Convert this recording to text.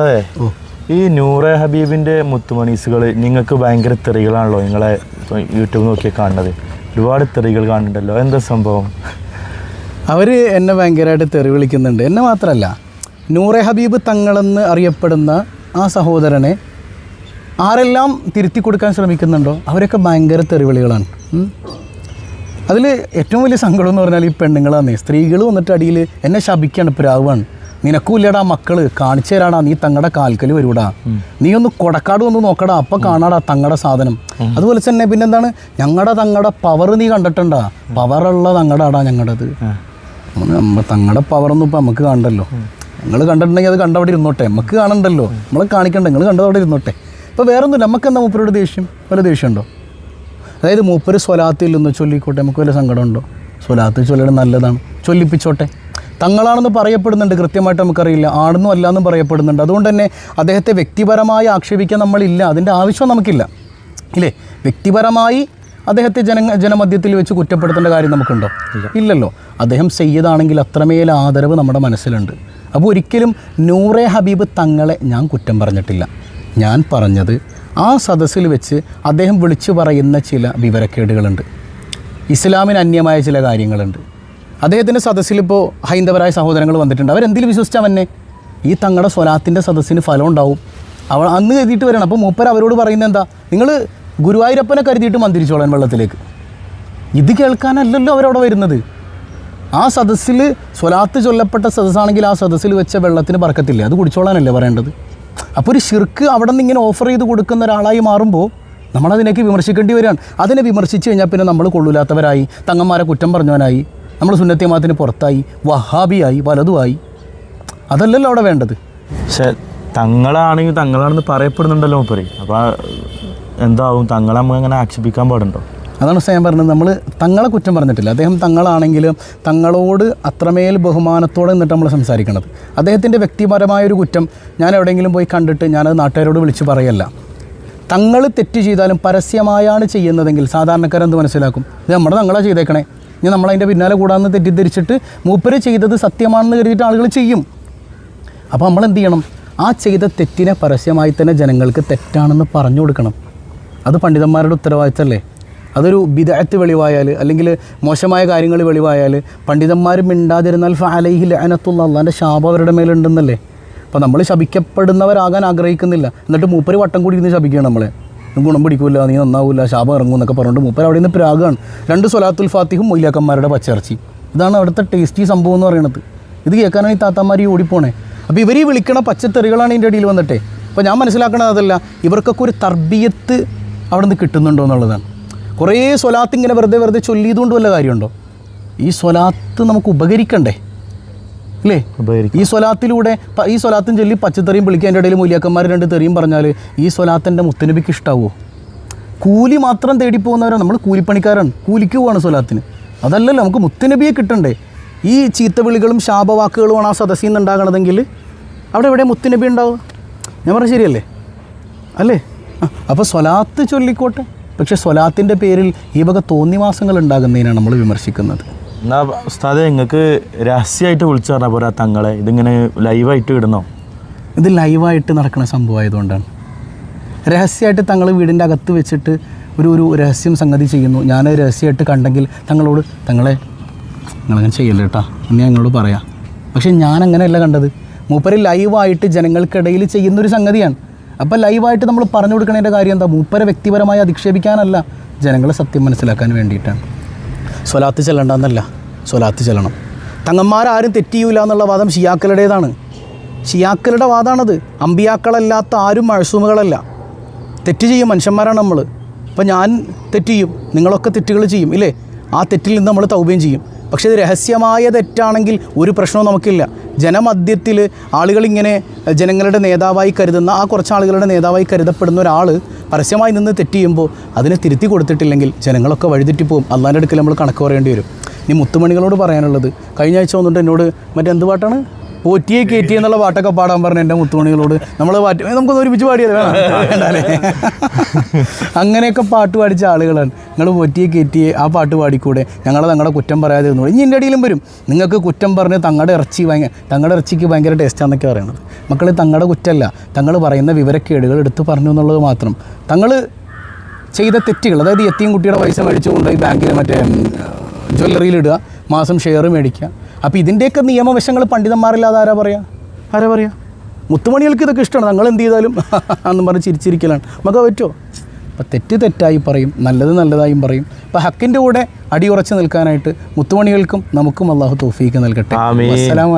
അതെ ഈ നൂറെ ഹബീബിന്റെ മുത്തുമണീസുകൾ നിങ്ങൾക്ക് ഭയങ്കര തെറികളാണല്ലോ നിങ്ങളെ യൂട്യൂബ് നോക്കി കാണുന്നത്. ഒരുപാട് തെറികൾ കാണുന്നുണ്ടല്ലോ. എന്താ സംഭവം? അവർ എന്നെ ഭയങ്കരമായിട്ട് തെറി വിളിക്കുന്നുണ്ട്. എന്നെ മാത്രമല്ല നൂറെ ഹബീബ് തങ്ങളെന്ന് അറിയപ്പെടുന്ന ആ സഹോദരനെ ആരെല്ലാം തിരുത്തി കൊടുക്കാൻ ശ്രമിക്കുന്നുണ്ടോ അവരൊക്കെ ഭയങ്കര തെറിവിളികളാണ്. അതിൽ ഏറ്റവും വലിയ സങ്കടം എന്ന് പറഞ്ഞാൽ ഈ പെണ്ണുങ്ങളാണ് സ്ത്രീകൾ വന്നിട്ട് അടിയിൽ എന്നെ ശപിക്കാണ് പ്രാവാണ് നിനക്കും ഇല്ലടാ മക്കൾ കാണിച്ചു തരാടാ നീ തങ്ങളുടെ കാൽക്കൽ വരൂടാ. നീ ഒന്ന് കൊടക്കാട് ഒന്ന് നോക്കടാ അപ്പം കാണാടാ തങ്ങളുടെ സാധനം. അതുപോലെ തന്നെ പിന്നെന്താണ്? ഞങ്ങളുടെ തങ്ങളുടെ പവർ നീ കണ്ടിട്ടുണ്ടാ? പവർ തങ്ങളുടെ ആടാ ഞങ്ങളുടേത് നമ്മ തങ്ങളുടെ പവറൊന്നും ഇപ്പം നമുക്ക് കാണണ്ടല്ലോ. നിങ്ങൾ കണ്ടിട്ടുണ്ടെങ്കിൽ അത് കണ്ടവിടെ ഇരുന്നോട്ടെ. നമുക്ക് കാണണ്ടല്ലോ. നമ്മളെ കാണിക്കണ്ട നിങ്ങൾ കണ്ടവിടെ ഇരുന്നോട്ടെ. ഇപ്പോൾ വേറെ ഒന്നുമില്ല നമുക്ക് എന്താ മൂപ്പരോട് ദേഷ്യം? വല്ല ദേഷ്യമുണ്ടോ അതായത് മൂപ്പര് സ്വലാത്തിൽ നിന്ന് ചൊല്ലിക്കോട്ടെ നമുക്ക് വല്ല സങ്കടമുണ്ടോ? സ്വലാത്ത് ചൊല്ലണം നല്ലതാണ്. ചൊല്ലിപ്പിച്ചോട്ടെ. തങ്ങളാണെന്ന് പറയപ്പെടുന്നുണ്ട്. കൃത്യമായിട്ട് നമുക്കറിയില്ല. ആണെന്നും അല്ലാന്നും പറയപ്പെടുന്നുണ്ട്. അതുകൊണ്ട് തന്നെ അദ്ദേഹത്തെ വ്യക്തിപരമായി ആക്ഷേപിക്കാൻ നമ്മളില്ല. അതിന്റെ ആവശ്യം നമുക്കില്ല. ഇല്ലേ? വ്യക്തിപരമായി അദ്ദേഹത്തെ ജന ജനമധ്യത്തിൽ വെച്ച് കുറ്റപ്പെടുത്തേണ്ട കാര്യം നമുക്കുണ്ടോ? ഇല്ലല്ലോ. അദ്ദേഹം ചെയ്യതാണെങ്കിൽ അത്രമേൽ ആദരവ് നമ്മുടെ മനസ്സിലുണ്ട്. അപ്പോൾ ഒരിക്കലും നൂറെ ഹബീബ് തങ്ങളെ ഞാൻ കുറ്റം പറഞ്ഞിട്ടില്ല. ഞാൻ പറഞ്ഞത് ആ സദസ്സിൽ വെച്ച് അദ്ദേഹം വിളിച്ചു പറയുന്ന ചില വിവരക്കേടുകളുണ്ട്. ഇസ്ലാമിന് അന്യമായ ചില കാര്യങ്ങളുണ്ട്. അദ്ദേഹത്തിന്റെ സദസ്സിൽ ഇപ്പോൾ ഹൈന്ദവരായ സഹോദരങ്ങൾ വന്നിട്ടുണ്ട്. അവരെന്തിൽ വിശ്വസിച്ചാൽ തന്നെ ഈ തങ്ങളുടെ സ്വലാത്തിന്റെ സദസ്സിന് ഫലം ഉണ്ടാവും. അവൾ അന്ന് കരുതിയിട്ട് വരണം. അപ്പോൾ മൂപ്പർ അവരോട് പറയുന്നത് എന്താ? നിങ്ങൾ ഗുരുവായൂരപ്പനെ കരുതിയിട്ട് മന്ദിരിച്ചോളാൻ വെള്ളത്തിലേക്ക്. ഇത് കേൾക്കാനല്ലല്ലോ അവരവിടെ വരുന്നത്. ആ സദസ്സിൽ സ്വലാത്ത് ചൊല്ലപ്പെട്ട സദസ്സാണെങ്കിൽ ആ സദസ്സിൽ വെച്ച വെള്ളത്തിന് പറക്കത്തില്ല? അത് കുടിച്ചോളാനല്ലേ പറയേണ്ടത്? അപ്പോൾ ഒരു ഷിർക്ക് അവിടെ നിന്ന് ഇങ്ങനെ ഓഫർ ചെയ്ത് കൊടുക്കുന്ന ഒരാളായി മാറുമ്പോൾ നമ്മളതിനേക്ക് വിമർശിക്കേണ്ടി വരികയാണ്. അതിനെ വിമർശിച്ച് കഴിഞ്ഞാൽ പിന്നെ നമ്മൾ കൊള്ളൂലാത്തവരായി തങ്ങന്മാരെ കുറ്റം പറഞ്ഞവനായി. നമ്മൾ സുന്നത്തി മാത്തിന് പുറത്തായി വഹാബിയായി പലതുമായി അതല്ലല്ലോ അവിടെ വേണ്ടത്. പക്ഷേ തങ്ങളാണെങ്കിൽ തങ്ങളാണെന്ന് പറയപ്പെടുന്നുണ്ടല്ലോ മൂപ്പര്. അപ്പോൾ എന്താവും? തങ്ങളെ നമുക്ക് അങ്ങനെ ആക്ഷേപിക്കാൻ പാടുണ്ടോ? അതാണ് ഞാൻ പറഞ്ഞത്. നമ്മൾ തങ്ങളെ കുറ്റം പറഞ്ഞിട്ടില്ല. അദ്ദേഹം തങ്ങളാണെങ്കിലും തങ്ങളോട് അത്രമേൽ ബഹുമാനത്തോടെ നിന്നിട്ട് നമ്മൾ സംസാരിക്കണത്. അദ്ദേഹത്തിന്റെ വ്യക്തിപരമായൊരു കുറ്റം ഞാൻ എവിടെയെങ്കിലും പോയി കണ്ടിട്ട് ഞാനത് നാട്ടുകാരോട് വിളിച്ച് പറയല്ല. തങ്ങൾ തെറ്റ് ചെയ്താലും പരസ്യമായാണ് ചെയ്യുന്നതെങ്കിൽ സാധാരണക്കാരെന്ത് മനസ്സിലാക്കും? ഇത് നമ്മുടെ തങ്ങളാണ് ചെയ്തേക്കണേ. ഇനി നമ്മളതിന്റെ പിന്നാലെ കൂടാന്ന് തെറ്റിദ്ധരിച്ചിട്ട് മൂപ്പര് ചെയ്തത് സത്യമാണെന്ന് കരുതിയിട്ട് ആളുകൾ ചെയ്യും. അപ്പോൾ നമ്മൾ എന്ത് ചെയ്യണം? ആ ചെയ്ത തെറ്റിനെ പരസ്യമായി തന്നെ ജനങ്ങൾക്ക് തെറ്റാണെന്ന് പറഞ്ഞു കൊടുക്കണം. അത് പണ്ഡിതന്മാരുടെ ഉത്തരവാദിത്തമല്ലേ അതൊരു ബിദഅത്ത് വെളിവായാൽ അല്ലെങ്കിൽ മോശമായ കാര്യങ്ങൾ വെളിവായാൽ പണ്ഡിതന്മാർ മിണ്ടാതിരുന്നാൽ ഫാലൈഹി ലഅനത്തുള്ള അള്ളാന്റെ ശാപം അവരുടെ മേലുണ്ടെന്നല്ലേ? അപ്പോൾ നമ്മൾ ശപിക്കപ്പെടുന്നവരാകാൻ ആഗ്രഹിക്കുന്നില്ല. എന്നിട്ട് മൂപ്പര് വട്ടം കൂടി ഇരുന്ന് ശപിക്കുകയാണ് നമ്മളെ. "നീ ഗുണം പിടിക്കൂല നീ നന്നാവില്ല ശാപം ഇറങ്ങും എന്നൊക്കെ പറഞ്ഞിട്ട് മൂപ്പർ അവിടെ നിന്ന് പ്രാഗാണ്. രണ്ട് സൊലാത്തുൽ ഫാത്തിഹും മൊയ്ലാക്കന്മാരുടെ പച്ചിറച്ചി ഇതാണ് അവിടുത്തെ ടേസ്റ്റി സംഭവം എന്ന് പറയുന്നത് ഇത് കേൾക്കാനാണ് ഈ താത്താമാർ ഈ ഓടിപ്പോണേ. അപ്പോൾ ഇവർ ഈ വിളിക്കണ പച്ചത്തെറികളാണ് ഇതിന്റെ ഇടയിൽ വന്നിട്ടേ. അപ്പോൾ ഞാൻ മനസ്സിലാക്കണത് അതല്ല ഇവർക്കൊക്കെ ഒരു തർബീയത്ത് അവിടെ നിന്ന് കിട്ടുന്നുണ്ടോ എന്നുള്ളതാണ്. കുറേ സ്വലാത്ത് ഇങ്ങനെ വെറുതെ വെറുതെ ചൊല്ലിയതുകൊണ്ട് വല്ല കാര്യമുണ്ടോ? ഈ സ്വലാത്ത് നമുക്ക് ഉപകരിക്കണ്ടേ? അല്ലേ ഈ സ്വലാത്തിലൂടെ ഈ സ്വലാത്തും ചൊല്ലി പച്ചത്തെറിയും വിളിക്കുക എന്റെ ഇടയിൽ മൂലിയാക്കന്മാർ രണ്ട് തെറിയും പറഞ്ഞാൽ ഈ സ്വലാത്തിന്റെ മുത്തനബിക്ക് ഇഷ്ടാവോ? കൂലി മാത്രം തേടി പോകുന്നവരാണ് നമ്മൾ കൂലിപ്പണിക്കാരാണ്. കൂലിക്ക് പോവാണ് സ്വലാത്തിന്. അതല്ലല്ലോ നമുക്ക് മുത്തനബിയെ കിട്ടണ്ടേ? ഈ ചീത്തവിളികളും ശാപവാക്കുകളുമാണ് ആ സദസ്സിൽ നിന്ന് ഉണ്ടാകണതെങ്കിൽ അവിടെ എവിടെ മുത്തനബി ഉണ്ടാവുക? ഞാൻ പറഞ്ഞ ശരിയല്ലേ? അല്ലേ? അപ്പോൾ സ്വലാത്ത് ചൊല്ലിക്കോട്ടെ. പക്ഷേ സ്വലാത്തിന്റെ പേരിൽ ഈ വക തോന്നിവാസങ്ങൾ ഉണ്ടാകുന്നതിനാണ് നമ്മൾ വിമർശിക്കുന്നത്. എന്നാ ഉസ്താദെ നിങ്ങൾക്ക് രഹസ്യമായിട്ട് വിളിച്ചു പറഞ്ഞാൽ പോരാ തങ്ങളെ. ഇതിങ്ങനെ ലൈവായിട്ട് ഇടണോ ഇത് ലൈവായിട്ട് നടക്കുന്ന സംഭവമായതുകൊണ്ടാണ് രഹസ്യമായിട്ട് തങ്ങൾ വീടിന്റെ അകത്ത് വെച്ചിട്ട് ഒരു ഒരു രഹസ്യം സംഗതി ചെയ്യുന്നു. ഞാൻ രഹസ്യമായിട്ട് കണ്ടെങ്കിൽ തങ്ങളോട് തങ്ങളെ നിങ്ങളങ്ങനെ ചെയ്യല്ലേ കേട്ടോ എന്ന് ഞങ്ങളോട് പറയാം. പക്ഷേ ഞാൻ അങ്ങനെയല്ല കണ്ടത്. മൂപ്പര് ലൈവായിട്ട് ജനങ്ങൾക്കിടയിൽ ചെയ്യുന്നൊരു സംഗതിയാണ്. അപ്പോൾ ലൈവായിട്ട് നമ്മൾ പറഞ്ഞു കൊടുക്കണതിന്റെ കാര്യം എന്താ? മൂപ്പരെ വ്യക്തിപരമായി അധിക്ഷേപിക്കാനല്ല. ജനങ്ങളെ സത്യം മനസ്സിലാക്കാൻ വേണ്ടിയിട്ടാണ്. സ്വലാത്ത് ചെല്ലണ്ടെന്നല്ല. സ്വലാത്ത് ചെല്ലണം. തങ്ങന്മാരാരും തെറ്റ് ചെയ്യൂല എന്നുള്ള വാദം ഷിയാക്കളുടേതാണ്. ഷിയാക്കളുടെ വാദമാണത് അമ്പിയാക്കളല്ലാത്ത ആരും മഴസൂമുകളല്ല. തെറ്റ് ചെയ്യും മനുഷ്യന്മാരാണ് നമ്മൾ അപ്പം ഞാൻ തെറ്റ് ചെയ്യും നിങ്ങളൊക്കെ തെറ്റുകൾ ചെയ്യും ഇല്ലേ? ആ തെറ്റിൽ നിന്ന് നമ്മൾ തൗബയും ചെയ്യും. പക്ഷേ ഇത് രഹസ്യമായ തെറ്റാണെങ്കിൽ ഒരു പ്രശ്നവും നമുക്കില്ല. ജനമധ്യത്തിൽ ആളുകളിങ്ങനെ ജനങ്ങളുടെ നേതാവായി കരുതുന്ന ആ കുറച്ച് ആളുകളുടെ നേതാവായി കരുതപ്പെടുന്ന ഒരാൾ പരസ്യമായി നിന്ന് തെറ്റ് ചെയ്യുമ്പോൾ അതിനെ തിരുത്തി കൊടുത്തിട്ടില്ലെങ്കിൽ ജനങ്ങളൊക്കെ വഴിതെറ്റി പോകും അള്ളാന്റെ അടുക്കൽ നമ്മൾ കണക്ക് പറയേണ്ടി വരും. ഇനി മുത്തുമണികളോട് പറയാനുള്ളത് കഴിഞ്ഞ ആഴ്ച വന്നിട്ട് എന്നോട് മറ്റെന്ത് പാട്ടാണ്? പോറ്റിയെ കയറ്റി എന്നുള്ള പാട്ടൊക്കെ പാടാൻ പറഞ്ഞ എന്റെ മുത്തുമണികളോട് നമ്മൾ പാട്ട് നമുക്കൊന്ന് ഒരുമിച്ച് പാടിയത് വേണം അങ്ങനെയൊക്കെ പാട്ട് പാടിച്ച ആളുകളാണ്. നിങ്ങൾ പോറ്റിയെ കയറ്റിയെ ആ പാട്ട് പാടിക്കൂടെ? ഞങ്ങൾ തങ്ങളുടെ കുറ്റം പറയാതെ ഇന്ന് ഇനി എന്റെ ഇടയിലും വരും. നിങ്ങൾക്ക് കുറ്റം പറഞ്ഞ് തങ്ങളുടെ ഇറച്ചി ഭയങ്കര തങ്ങളുടെ ഇറച്ചിക്ക് ഭയങ്കര ടേസ്റ്റാന്നൊക്കെ പറയണത് മക്കൾ തങ്ങളുടെ കുറ്റമല്ല. തങ്ങൾ പറയുന്ന വിവരക്കേടുകൾ എടുത്ത് പറഞ്ഞു എന്നുള്ളത് മാത്രം. തങ്ങൾ ചെയ്ത തെറ്റുകൾ അതായത് എത്തിയും കുട്ടിയുടെ പൈസ മേടിച്ചുകൊണ്ട് ഈ ബാങ്കിൽ മറ്റേ ജ്വല്ലറിയിൽ ഇടുക മാസം ഷെയർ മേടിക്കുക അപ്പോൾ ഇതിന്റെയൊക്കെ നിയമവശങ്ങൾ പണ്ഡിതന്മാരില്ലാതെ ആരാ പറയാ? ആരാ പറയാ? മുത്തുമണികൾക്ക് ഇതൊക്കെ ഇഷ്ടമാണ്. ഞങ്ങൾ എന്ത് ചെയ്താലും എന്നും പറഞ്ഞ് ചിരിച്ചിരിക്കലാണ്. നമുക്ക് പറ്റുമോ? അപ്പോൾ തെറ്റ് തെറ്റായി പറയും. നല്ലത് നല്ലതായും പറയും. അപ്പോൾ ഹക്കിന്റെ കൂടെ അടിയുറച്ച് നിൽക്കാനായിട്ട് മുത്തുമണികൾക്കും നമുക്കും അള്ളാഹു തോഫീക്ക് നൽകട്ടെ. അസ്സലാമു